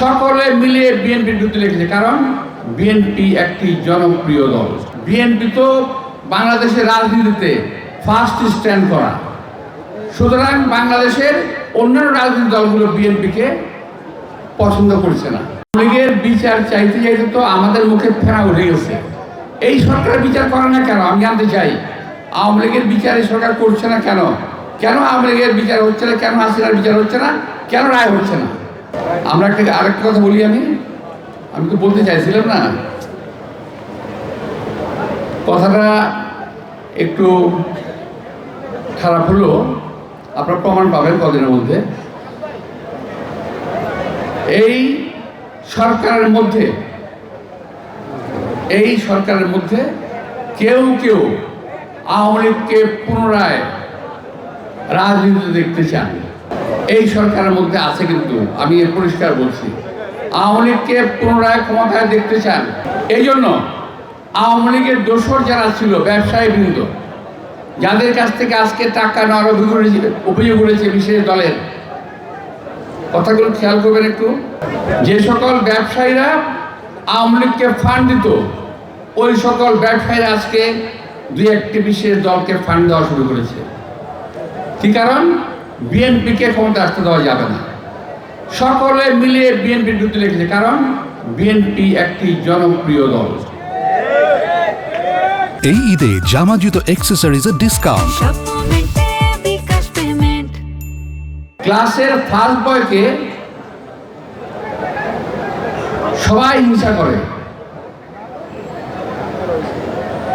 সকলে মিলে বিএনপির বিরুদ্ধে লিখেছে কারণ বিএনপি একটি জনপ্রিয় দল। বিএনপি তো বাংলাদেশের রাজনীতিতে ফার্স্ট স্ট্যান্ড করা। সুতরাং বাংলাদেশের অন্যান্য রাজনৈতিক দলগুলো বিএনপিকে পছন্দ করছে না। লীগের বিচার চাইতে চাইতে তো আমাদের মুখে ফেরা উঠে গেছে। এই সরকার বিচার করে না কেন? আমি জানতে চাই, আওয়ামী লীগের বিচার এই সরকার করছে না কেন? কেন আওয়ামী লীগের বিচার হচ্ছে না? কেন হাসিনার বিচার হচ্ছে না? কেন রায় হচ্ছে না? আমরা একটা, আরেকটা কথা বলি আমি? আমি তো বলতে চাইছিলাম না। কথাটা একটু খারাপ হলো। আপনার প্রমাণ পাবেন কদিনের মধ্যে। এই সরকারের মধ্যে, এই সরকারের মধ্যে কেউ কেউ আওয়ামী লীগকে পুনরায় রাজনীতিতে দেখতে চান। এই সরকারের মধ্যে আছে কিন্তু, আমি এ পরিষ্কার বলছি। আওয়ামী লীগকে পুনরায় ক্ষমতায় দেখতে চান। এই জন্য আওয়ামী লীগের দোসর যারা ছিল ব্যবসায়ী বৃন্দ যাদের কাছ থেকে আজকে টাকা নেওয়ার অভিযোগ অভিযোগ উঠেছে বিশেষ দলের, কথাগুলো খেয়াল করবেন একটু। যে সকল ব্যবসায়ীরা আওয়ামী লীগকে ফান্ড দিত, ওই সকল ব্যবসায়ীরা আজকে দুই একটি বিশেষ দলকে ফান্ড দেওয়া শুরু করেছে। কি কারণ? বিএনপিকে ক্ষমতা আসতে দেওয়া যাবে না। সকলে মিলে বিএনপির বিরুদ্ধে লিখেছে কারণ বিএনপি একটি জনপ্রিয় দল। এই ঈদে জামা জুতো অ্যাক্সেসরিজের ডিসকাউন্ট ক্লাসের ফার্স্ট বয়কে সবাই হিংসা করে।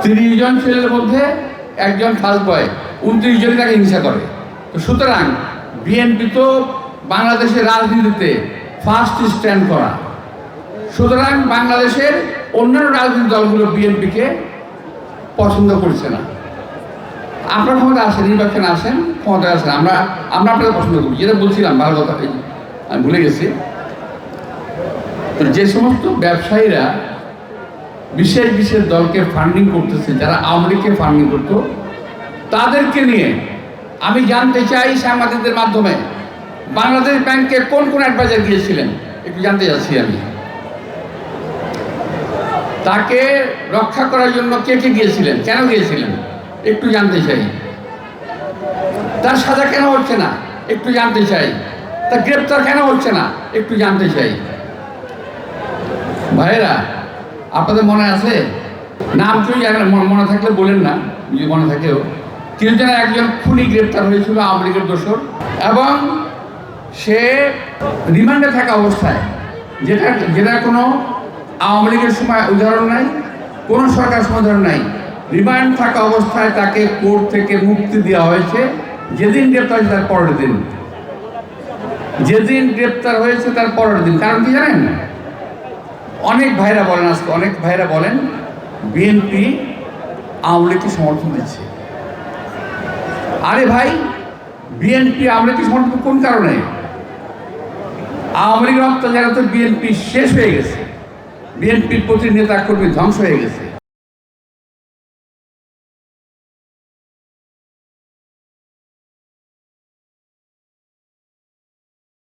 তিরিশ জন ছেলের মধ্যে একজন ফার্স্ট বয় উনত্রিশ জন তাকে হিংসা করে। সুতরাং বিএনপি তো বাংলাদেশের রাজনীতিতে ফার্স্ট স্ট্যান্ড করা। সুতরাং বাংলাদেশের অন্যান্য রাজনৈতিক দলগুলো বিএনপিকে পছন্দ করছে না। আপনার ক্ষমতা আসেন, নির্বাচনে আসেন, ক্ষমতায় আসেন। আমরা আমরা আপনাদের পছন্দ করি। যেটা বলছিলাম, ভালো কথা আমি ভুলে গেছি। তো যে সমস্ত ব্যবসায়ীরা বিশেষ বিশেষ দলকে ফান্ডিং করতেছে, যারা আওয়ামী লীগকে ফান্ডিং করতো, তাদেরকে নিয়ে আমি জানতে চাই সাংবাদিকদের মাধ্যমে, বাংলাদেশ ব্যাংকে কোন কোন অ্যাডভাইজার গিয়েছিলেন? একটু জানতে চাচ্ছি আমি। তাকে রক্ষা করার জন্য কে কে গিয়েছিলেন? কেন গিয়েছিলেন? একটু জানতে চাই। তার সাজা কেন হচ্ছে না? একটু জানতে চাই। তার গ্রেপ্তার কেন হচ্ছে না? একটু জানতে চাই। ভাইয়েরা, আপনাদের মনে আছে? নাম কেউ মনে থাকলে বলেন না যদি মনে থাকেও। যেন একজন খুনি গ্রেপ্তার হয়েছিল লীগের দোষর এবং সে রিমান্ডে থাকা অবস্থায়, যেটা যেটা কোনো আওয়ামী লীগের সময় উদাহরণ নাই, কোনো সরকার উদাহরণ নাই, রিমান্ড থাকা অবস্থায় তাকে কোর্ট থেকে মুক্তি দেওয়া হয়েছে। যেদিন গ্রেপ্তার হয়েছে তার পরের দিন। যেদিন গ্রেপ্তার হয়েছে তার পরের দিন। কারণ কি জানেন? অনেক ভাইরা বলেন আজকে, অনেক ভাইরা বলেন, বিএনপি আওয়ামী লীগকে সমর্থন দিচ্ছে। আরে ভাই বিএনপি আওয়ামী লীগকে সমর্থন কোন কারণে? আওয়ামী রক্ত অত্যাচারে তো বিএনপি শেষ হয়ে গেছে। বিএনপির প্রতি নেতা কর্মী ধ্বংস হয়ে গেছে।